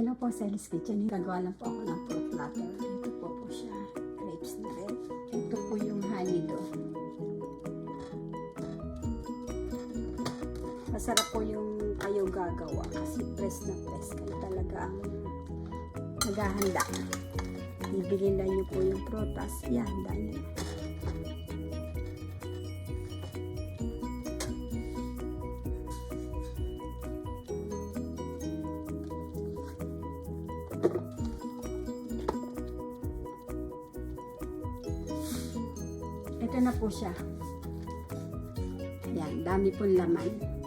Hello po sa Alice Kitchen. Gagawa lang po ako ng fruit platter. Ito po po siya. Grapes na red. Ito po yung honey do. Masarap po yung kayo gagawa kasi press na press kayo talaga ang naghahanda. Bibili lang niyo po yung prutas. Ihanda niyo. Ito na po siya. Yan, dami pong laman.